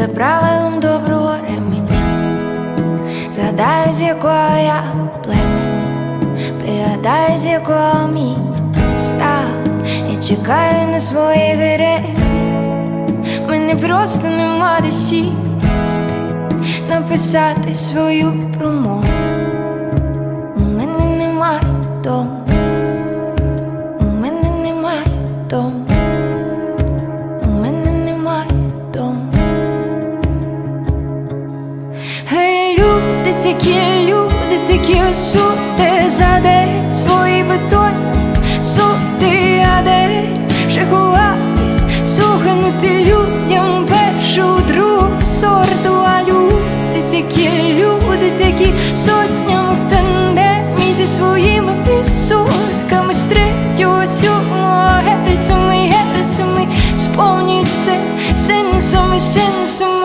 за правилом доброго ременя. Згадаю, з якого я племені, пригадаю, з якого мій став. Я чекаю на своїх героїв. Мене просто нема де сісти, написати свою промову. Гей, люди такі, люди такі сути за день свої бетонні сути, а де вже ховатись, слуханути людям першу другу сорту, а люди такі, люди такі сотнями в тандемі зі своїми відсотками з третього сьомого герцями, герцями сповнюють все сенсами, сенсами.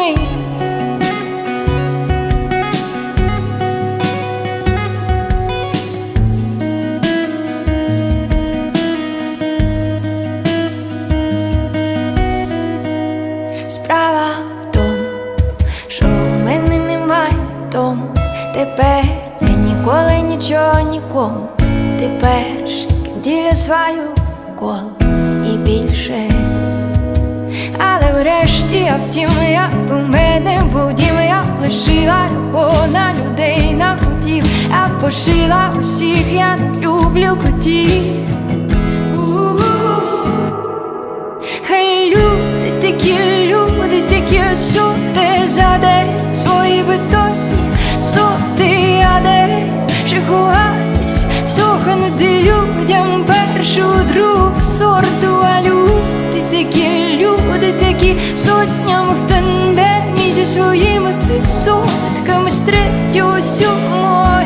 Тепер я ніколи нічого нікому. Перший, ким діля свою коло і більше. Але врешті я втім, я у мене був я лишила його на людей, на котів, б пошила усіх, я не люблю котів. Людям друг сорту, а люди такі, люди такі. Сотням в тандемі зі своїми висотками з третього сьомого